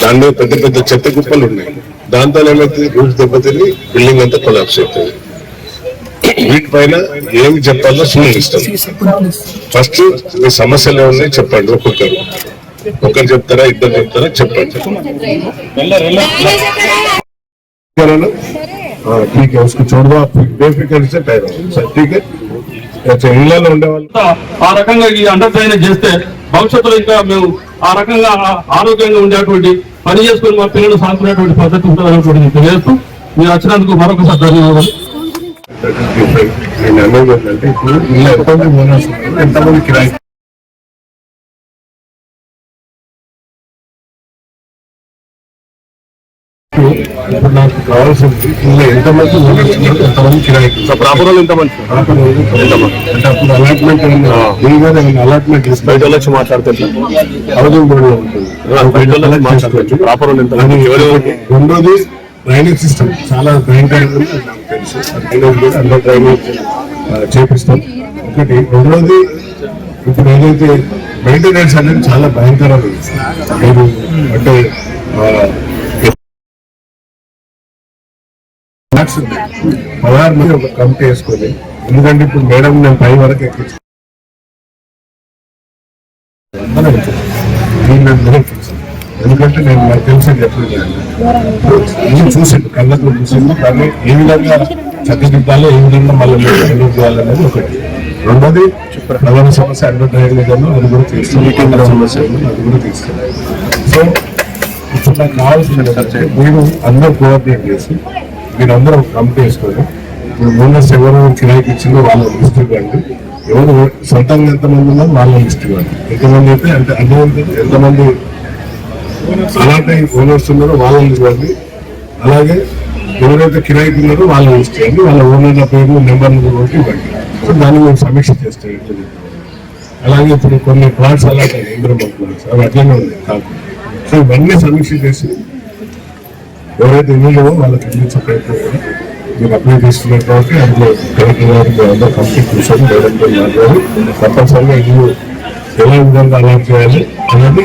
దానిలో పెద్ద పెద్ద చెత్త కుప్పలు ఉన్నాయి. దాంతో ఏమైతుంది రూట్ దెబ్బతిని బిల్డింగ్ అంతా కొలాప్స్ అవుతుంది వీటిపైన ఏమి చెప్పాలో సునిస్తాం ఫస్ట్ మీ సమస్యలు ఏమున్నాయి చెప్పండి ఒక్కొక్కరు. ఒకరు చెప్తారా ఇద్దరు చెప్తారా చెప్పండి करो हाँ, ठीक है उसको छोड़ दो आप बेफिक्र से ठहरो सर ठीक है अच्छा ఇళ్ళలో ఉండేవాళ్ళు ఆ రకంగా ఈ అండర్ డ్రైనేజ్ చేస్తే భవిష్యత్తులో ఇంకా మేము ఆ రకంగా ఆ- ఆరోగ్యంగా ఉండేటువంటి పని చేసుకుని మా పిల్లలు సాగుకునేటువంటి పద్ధతి ఉంటుందనేటువంటి తెలియజేస్తూ మీరు వచ్చినందుకు మరొకసారి ధన్యవాదాలు That is different. నేను అనేది ఏంటంటే ఇప్పుడు ఇల్లు ఎంతమంది ఓనర్స్ ఉన్నారు ఎంతమంది కిరాయి ఇప్పుడు నాకు కావాల్సింది ఇల్లు ఎంతమంది ఓనర్స్ ఉన్నారు ఎంతమంది కిరాయి ప్రాపర్ వాళ్ళు ఎంతమంది ప్రాపర్ అంటే అప్పుడు అలాట్మెంట్ దీని అలాట్మెంట్ బయట వాళ్ళు వచ్చి మాట్లాడితే బోర్డు లో ఉంటుంది బయట వాళ్ళు ప్రాపర్ వాళ్ళు ఎంత రెండోది డ్రైనేజ్ సిస్టమ్ చాలా భయంకరంగా ఉంది, అది నాకు తెలుసు. ఆ డ్రైనేజ్ కూడా అందరూ డ్రైనేజ్ ఆ, చేపిస్తాం. ఒకటి. రెండోది ఇప్పుడు ఏదైతే మెయింటెనెన్స్ అనేది చాలా భయంకరంగా మీరు అంటే ఉన్నాయి. పదహారు మంది ఒక కమిటీ వేసుకొని ఎందుకంటే ఇప్పుడు మేడం నేను పై వరకు ఎక్కించాను ఎందుకంటే నేను నాకు తెలిసి చెప్పలేదు నేను చూసిండు కళ్ళతో చూసిండు కానీ ఏ విధంగా చక్కదిద్దాలో ఏ విధంగా మళ్ళీ డెవలప్ చేయాలనేది ఒకటి. రెండోది ప్రధాన సమస్య డ్రైనేజ్ అన్న అది కూడా కేంద్ర సమస్య అది కూడా తీసుకెళ్ళాలి సో ఇప్పుడు నాకు కావాల్సింది మీరు అందరూ కోఆర్డినేట్ చేసి మీరు అందరూ ఒక ఇప్పుడు ఓనర్స్ ఎవరు కిరాయికి ఇచ్చిందో వాళ్ళ లిస్ట్ ఇవ్వండి. ఎవరు సొంతంగా ఎంతమంది ఉన్నారో వాళ్ళ లిస్ట్ ఇవ్వండి. ఎంతమంది అయితే అంటే అర్థం ఎంతమంది అలాంటి ఓనర్స్ ఉన్నారో వాళ్ళని ఇవ్వండి. అలాగే ఎవరైతే కిరాయికి ఉన్నారో వాళ్ళని లిస్ట్ ఇవ్వండి. వాళ్ళ ఓనర్ల పేరు నెంబర్లు కూడా ఇవ్వండి. సో దాన్ని మేము సమీక్ష చేస్తాం. అలాగే ఇప్పుడు కొన్ని ప్లాట్స్ అలాంటి ఇంద్రబాబు ప్లాట్స్ అవి అట్లనే ఉన్నాయి. కాదు. సో ఇవన్నీ సమీక్ష చేసి ఎవరైతే ఇల్లు వాళ్ళకి అందించే ప్రయత్నం మీరు అప్లై చేస్తున్నారు కాబట్టి అందులో కలెక్టర్ గారికి అందరూ కంప్లీట్ కూర్చొని మేడంతో మాట్లాడి తప్పనిసరిగా ఇల్లు ఎలా విధంగా అలాట్ చేయాలి అనేది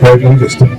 ప్రయత్నం చేస్తాం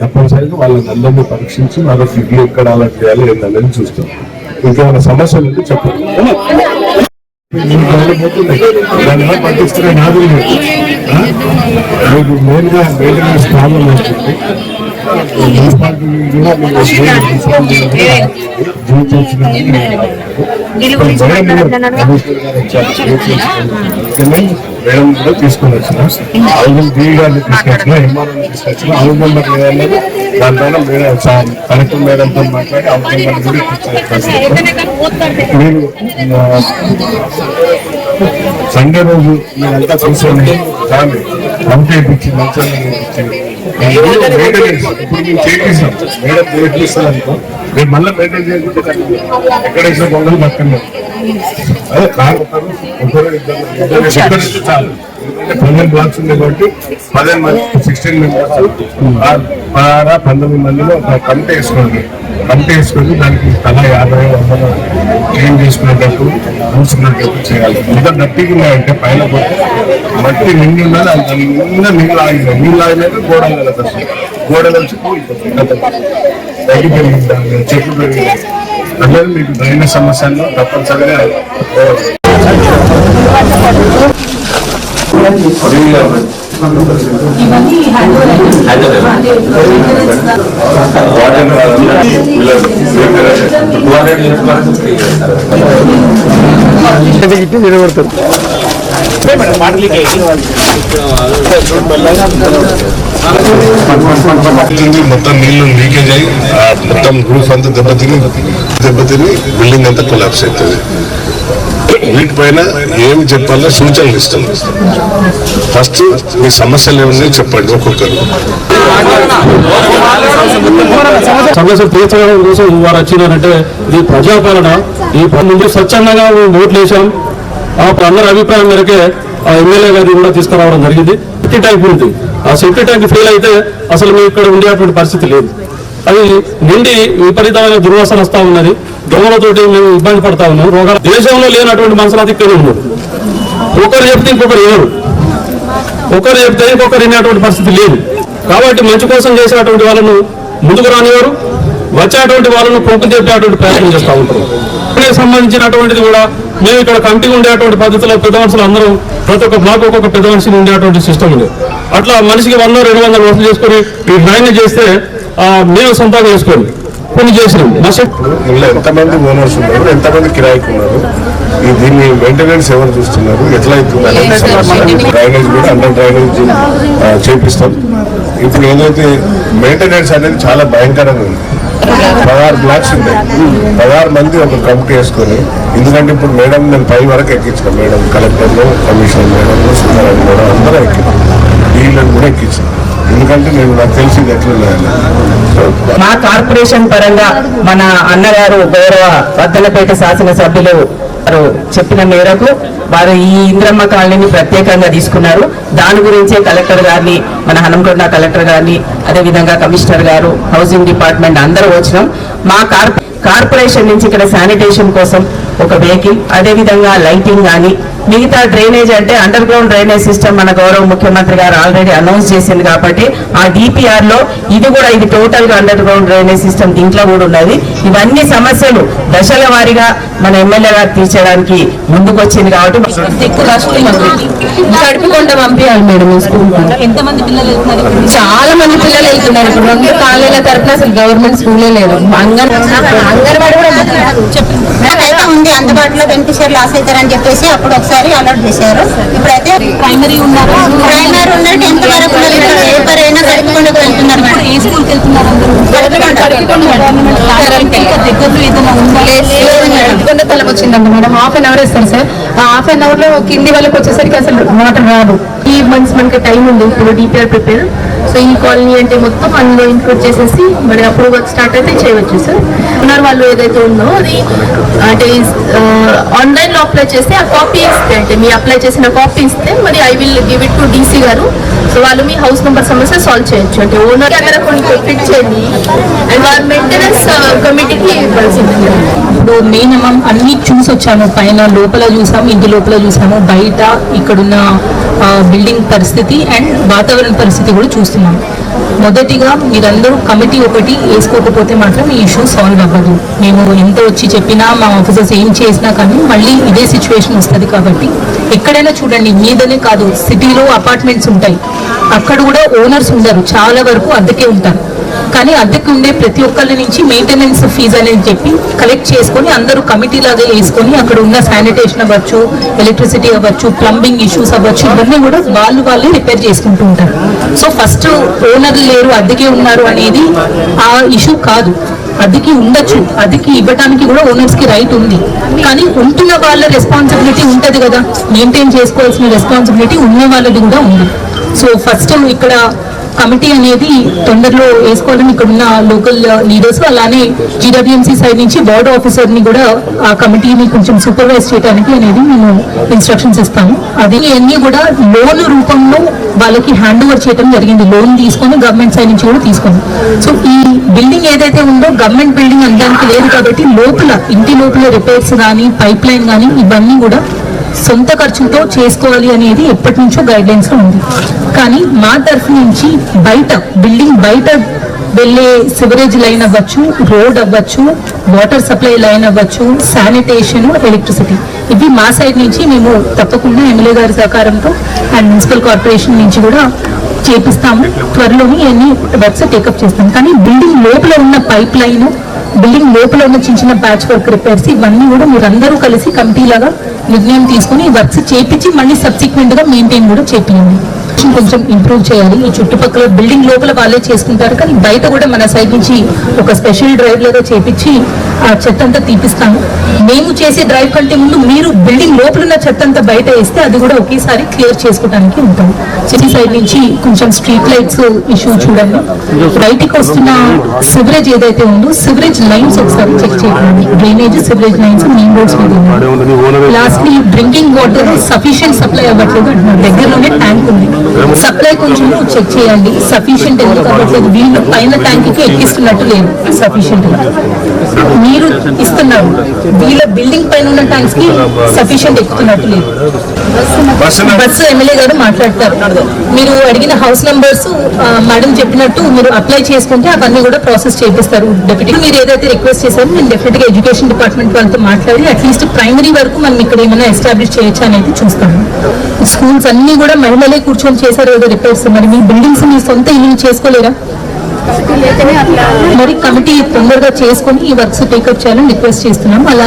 తప్పనిసరిగా వాళ్ళని అందరినీ పరీక్షించి మరొక ఇల్లు ఎక్కడ అలాట్ చేయాలి ఏంటనేది చూస్తాం. ఇంకేమైనా సమస్యలు ఉంటే చెప్పండి. దానివల్ల పట్టిస్తున్న నాదులు రేపు ఆ? మీకు మెయిన్గా మెయింటెనెన్స్ ప్రాబ్లం జీవితం మేడం కూడా తీసుకొని వచ్చిన హౌసింగ్ డీ గారిని తీసుకొచ్చిన ఎంఆర్ఓ తీసుకొచ్చిన హౌస్ దానిపైన మేడం కలెక్టర్ మేడంతో మాట్లాడి హౌస్ కూడా మీరు సండే రోజు మీరంతా కూర్చొని దాన్ని కంప్లీట్ ఇచ్చి మంచిగా మేము మళ్ళీ మెయింటైన్ చేయకుంటే ఎక్కడ ఇచ్చిన పొంగల్ పక్కన. అదే కాదు చాలు. పదిహేను బ్లాక్స్ ఉంది కాబట్టి పదిహేను సిక్స్టీన్ మెంబర్స్ పదహారు పంతొమ్మిది మందిలో ఒక కమిటీ వేసుకోండి. కమిటీ వేసుకొని దానికి తల యాభై వందలు క్లీన్ చేసుకునేటట్టు చూసుకునేటట్టు చేయాలి. ఇంకా గట్టిగా ఉన్నాయంటే పైన పోతే మట్టి నిండి ఉన్నది అది నిండా నీళ్ళు ఆగినాయి. నీళ్ళు ఆగినాక గోడలు కలుగుతాయి గోడలు వచ్చి కూలిపోతాయి. తగ్గిపోయింది చెట్లు పెరిగినాయి అందులో మీకు డ్రైనేజ్ సమస్యల్లో తప్పనిసరిగా మొత్తం నీళ్ళు లీకేజ్ అయ్యి మొత్తం రూఫ్ అంతా దెబ్బతిని దెబ్బతిని బిల్డింగ్ అంతా కొలాప్స్ అవుతుంది. వీటిపైన ఏమి చెప్పాలో సూచనలు ఇస్తాం ఫస్ట్ మీ సమస్యలు ఏమన్నా చెప్పండి ఒక్కొక్కరు. సమస్య తీర్చడం కోసం వారు వచ్చినారంటే ఇది ప్రజాపాలన. ఈ పని ముందు స్వచ్ఛందంగా మేము ఓట్లు వేసాం ఆ అందరి అభిప్రాయం మేరకే ఆ ఎమ్మెల్యే గారిని కూడా తీసుకురావడం జరిగింది. సెఫ్టీ ట్యాంక్ ఉంది. ఆ సేఫ్టీ ట్యాంక్ ఫెయిల్ అయితే అసలు మేము ఇక్కడ ఉండేటువంటి పరిస్థితి లేదు. అది నిండి విపరీతమైన దుర్వాసన వస్తా ఉన్నది. దోమలతోటి మేము ఇబ్బంది పడతా ఉన్నాం. రోగాలు దేశంలో లేనటువంటి మనుషులు ఇక్కడ ఉన్నారు. ఒకరు చెప్తే ఇంకొకరు ఎవరు ఒకరు చెప్తే ఇంకొకరు వినేటువంటి పరిస్థితి లేదు. కాబట్టి మంచి కోసం చేసినటువంటి వాళ్ళను ముందుకు రానివారు వచ్చేటువంటి వాళ్ళను పొక్కు చెప్పేటువంటి ప్రయత్నం చేస్తూ ఉంటారు. దీనికి సంబంధించినటువంటిది కూడా మేము ఇక్కడ కమిటీ ఉండేటువంటి పద్ధతిలో పెద్ద మనుషులు అందరూ ప్రతి ఒక్క బ్లాక్ ఒక్కొక్క పెద్ద మనిషిని ఉండేటువంటి సిస్టమ్ ఉంది. అట్లా మనిషికి వంద రెండు వందల వసూలు చేసుకొని ఈ డ్రైనేజ్ చేస్తే మేము సంపాదన చేసుకొని కొన్ని చేసినాం ఎంతమంది ఓనర్స్ ఉన్నారు ఎంతమంది కిరాయికి ఉన్నారు ఈ దీన్ని మెయింటెనెన్స్ ఎవరు చూస్తున్నారు? ఎట్లా అవుతుంది డ్రైనేజ్ కూడా అండర్ డ్రైనేజ్ చేపిస్తాం. ఇప్పుడు ఏదైతే మెయింటెనెన్స్ అనేది చాలా భయంకరంగా ఉంది. పదహారు బ్లాక్స్ ఉన్నాయి. పదహారు మంది ఒక కమిటీ వేసుకొని ఎందుకంటే ఇప్పుడు మేడం నేను పై వరకు ఎక్కించిన మేడం కలెక్టర్లు కమిషనర్ మేడం సుందరం మేడం అందరూ ఎక్కించాను వీళ్ళని కూడా ఎక్కించాను ఎందుకంటే నేను నాకు తెలిసింది ఎట్లున్నాయని మా కార్పొరేషన్ పరంగా మన అన్నగారు గౌరవ వర్ధనపేట శాసనసభ్యులు వారు చెప్పిన మేరకు వారు ఈ ఇంద్రమ్మ కాలనీని ప్రత్యేకంగా తీసుకున్నారు. దాని గురించే కలెక్టర్ గారిని మన హనంకొండ కలెక్టర్ గారిని అదేవిధంగా కమిషనర్ గారు హౌసింగ్ డిపార్ట్మెంట్ అందరూ వచ్చినాం. మా కార్పొరేషన్ కార్పొరేషన్ నుంచి ఇక్కడ శానిటేషన్ కోసం ఒక వెహికల్ అదేవిధంగా లైటింగ్ కానీ మిగతా డ్రైనేజ్ అంటే అండర్ గ్రౌండ్ డ్రైనేజ్ సిస్టమ్ మన గౌరవ ముఖ్యమంత్రి గారు ఆల్రెడీ అనౌన్స్ చేసింది కాబట్టి ఆ డిపిఆర్లో ఇది కూడా ఇది టోటల్గా అండర్ గ్రౌండ్ డ్రైనేజ్ సిస్టమ్ దీంట్లో కూడా ఉన్నది. ఇవన్నీ సమస్యలు దశల వారీగా మన ఎమ్మెల్యే గారు తీర్చడానికి ముందుకు వచ్చింది కాబట్టి గడుపుకుంటూ పంపించాలి మేడం స్కూల్ ఎంతమంది పిల్లలు? చాలా మంది పిల్లలు వెళ్తున్నారు ఇప్పుడు. రెండు కాలేజీల తరఫున అసలు గవర్నమెంట్ స్కూలే లేదు. అంగన్ అంగన్వాడి కూడా నాకైతే ఉంది. అందుబాటులో బెనిఫిషియర్ లాస్ అవుతారని చెప్పేసి అప్పుడు ఒకసారి అలర్ట్ చేశారు. ఇప్పుడైతే ప్రైమరీ ఉన్నారు? ప్రైమరీ ఉన్నారు టెన్త్ వరకు అయినా గడుపుకుంటూ వెళ్తున్నారు మేడం. ఏ స్కూల్కి వెళ్తున్నారు దగ్గరలో ఏదైనా ఉందా? వాళ్ళకి వచ్చిందంట వచ్చిందండి మేడం. హాఫ్ అన్ అవర్ ఇస్తారు సార్. ఆ హాఫ్ అన్ అవర్లో కింది వాళ్ళకి వచ్చేసరికి అసలు వాటర్ రాదు. ఈ మంత్స్ మనకి టైం ఉంది. ఇప్పుడు డిపిఆర్ ప్రిపేర్ సో ఈ కాలనీ అంటే మొత్తం అందులో ఇంక్లూడ్ చేసేసి మరి అప్పుడు స్టార్ట్ అయితే చేయవచ్చు సార్. ఉన్నారు వాళ్ళు ఏదైతే ఉందో అది అంటే ఆన్లైన్లో అప్లై చేస్తే ఆ కాపీ ఇస్తే అంటే మీ అప్లై చేసిన కాపీ ఇస్తే మరి I will give it to DC గారు. సో వాళ్ళు మీ హౌస్ నెంబర్ సమస్య సాల్వ్ చేయొచ్చు. అంటే ఓనర్ అక్కడ కొన్ని ఫిట్ చేయండి. అండ్ వాళ్ళ మెయింటెనెన్స్ కమిటీకి ఇవ్వాల్సింది. ఇప్పుడు అమౌంట్ అన్ని చూసి వచ్చాము పైన లోపల చూసాము ఇంటి లోపల చూసాము. బయట ఇక్కడున్న బిల్డింగ్ పరిస్థితి అండ్ వాతావరణ పరిస్థితి కూడా చూస్తున్నాం మొదటిగా మీరందరూ కమిటీ ఒకటి వేసుకోకపోతే మాత్రం ఈ ఇష్యూ సాల్వ్ అవ్వదు. మేము ఎంత వచ్చి చెప్పినా మా ఆఫీసర్స్ ఏం చేసినా కానీ మళ్ళీ ఇదే సిచ్యువేషన్ వస్తుంది కాబట్టి ఎక్కడైనా చూడండి మీదనే కాదు సిటీలో అపార్ట్మెంట్స్ ఉంటాయి. అక్కడ కూడా ఓనర్స్ ఉండరు. చాలా వరకు అద్దెకే ఉంటారు. కానీ అద్దెకు ఉండే ప్రతి ఒక్కళ్ళ నుంచి మెయింటెనెన్స్ ఫీజు అనేది చెప్పి కలెక్ట్ చేసుకొని అందరూ కమిటీ లాగా వేసుకొని అక్కడ ఉన్న శానిటేషన్ అవ్వచ్చు ఎలక్ట్రిసిటీ అవ్వచ్చు ప్లంబింగ్ ఇష్యూస్ అవ్వచ్చు ఇవన్నీ కూడా వాళ్ళు వాళ్ళే రిపేర్ చేసుకుంటూ ఉంటారు. సో ఫస్ట్ ఓనర్లు లేరు అద్దెకే ఉన్నారు అనేది ఆ ఇష్యూ కాదు. అద్దెకి ఉండొచ్చు. అద్దెకి ఇవ్వడానికి కూడా ఓనర్స్కి రైట్ ఉంది. కానీ ఉంటున్న వాళ్ళ రెస్పాన్సిబిలిటీ ఉంటది కదా. మెయింటైన్ చేసుకోవాల్సిన రెస్పాన్సిబిలిటీ ఉన్న వాళ్ళది కూడా ఉంది. సో ఫస్ట్ ఇక్కడ కమిటీ అనేది తొందరలో వేసుకోవాలని ఇక్కడ ఉన్న లోకల్ లీడర్స్ అలానే జీడబ్ల్యూఎంసీ సైడ్ నుంచి వార్డ్ ఆఫీసర్ని కూడా ఆ కమిటీని కొంచెం సూపర్వైజ్ చేయడానికి అనేది మేము ఇన్స్ట్రక్షన్స్ ఇస్తాము. అది ఇవన్నీ కూడా లోన్ రూపంలో వాళ్ళకి హ్యాండ్ ఓవర్ చేయడం జరిగింది. లోన్ తీసుకొని గవర్నమెంట్ సైడ్ నుంచి కూడా తీసుకొని సో ఈ బిల్డింగ్ ఏదైతే ఉందో గవర్నమెంట్ బిల్డింగ్ అనడానికి లేదు కాబట్టి లోపల ఇంటి లోపల రిపేర్స్ కానీ పైప్ లైన్ కానీ ఇవన్నీ కూడా సొంత ఖర్చుతో చేసుకోవాలి అనేది ఎప్పటి నుంచో గైడ్ లైన్స్లో ఉంది. కానీ మా తరఫు నుంచి బయట బిల్డింగ్ బయట వెళ్ళే సివరేజ్ లైన్ అవ్వచ్చు రోడ్ అవ్వచ్చు వాటర్ సప్లై లైన్ అవ్వచ్చు శానిటేషన్ ఎలక్ట్రిసిటీ ఇవి మా సైడ్ నుంచి మేము తప్పకుండా ఎమ్మెల్యే గారి సహకారంతో అండ్ మున్సిపల్ కార్పొరేషన్ నుంచి కూడా చేపిస్తాము. త్వరలోని అన్ని వర్క్స్ టేకప్ చేస్తాం కానీ బిల్డింగ్ లోపల ఉన్న పైప్ లైన్ బిల్డింగ్ లోపల ఉన్న చిన్న చిన్న ప్యాచ్ వర్క్ రిపేర్స్ ఇవన్నీ కూడా మీరందరూ కలిసి కమిటీ లాగా నిర్ణయం తీసుకుని వర్క్స్ చేపించి మళ్ళీ సబ్సిక్వెంట్గా మెయింటైన్ కూడా చేపియండి. కొంచెం ఇంప్రూవ్ చేయాలి. ఈ చుట్టుపక్కల బిల్డింగ్ లోపల వాళ్ళే చేసుకుంటారు. కానీ బయట కూడా మన సైడ్ నుంచి ఒక స్పెషల్ డ్రైవ్ లాగా చేపించి ఆ చెత్త అంతా తీపిస్తాము. మేము చేసే డ్రైవ్ కంటే ముందు మీరు బిల్డింగ్ లోపల ఉన్న చెత్త అంతా బయట వేస్తే అది కూడా ఒకేసారి క్లియర్ చేసుకోవడానికి ఉంటాం. సిటీ సైడ్ నుంచి కొంచెం స్ట్రీట్ లైట్స్ ఇష్యూ చూడండి. బయటికి వస్తున్న సివరేజ్ ఏదైతే ఉందో సివరేజ్ లైన్స్ ఒకసారి చెక్ చేయండి. Drainage sewerage lines main roads మీద lastly drinking water sufficient supply అవ్వట్లేదు అంటున్నారు. దగ్గరలోనే ట్యాంక్ ఉంది. సప్లై కొంచెం చెక్ చేయండి. సఫిషియెంట్ ఎందుకు? అవ్వట్లేదు వీళ్ళు పైన ట్యాంక్కి ఎక్కిస్తున్నట్టు లేదు. సఫిషియెంట్ మీరు ఇస్తున్నారు. వీళ్ళ బిల్డింగ్ పైన ఉన్న ట్యాంక్స్కి సఫిషియెంట్ ఎక్కుతున్నట్టు లేదు. బస్సు ఎమ్మెల్యే గారు మాట్లాడతారు. మీరు అడిగిన హౌస్ నంబర్స్ మేడం చెప్పినట్టు మీరు అప్లై చేసుకుంటే అవన్నీ కూడా ప్రాసెస్ చేపిస్తారు. డెప్యూటీ మీరు ఏదైతే రిక్వెస్ట్ చేశారో నేను డెఫినెట్గా ఎడ్యుకేషన్ డిపార్ట్మెంట్ వాళ్ళతో మాట్లాడి అట్లీస్ట్ ప్రైమరీ వరకు మనం ఇక్కడ ఏమైనా ఎస్టాబ్లిష్ చేయొచ్చా అనేది చూస్తాము స్కూల్స్ అన్ని కూడా మహిళలే కూర్చొని చేశారు ఏదో రిపేర్స్ మరి మీ బిల్డింగ్స్ మీ సొంత ఇల్లు చేసుకోలేరా? మరి కమిటీ తొందరగా చేసుకొని ఈ వర్క్స్ టేకప్ చేయాలని రిక్వెస్ట్ చేస్తున్నాం. అలా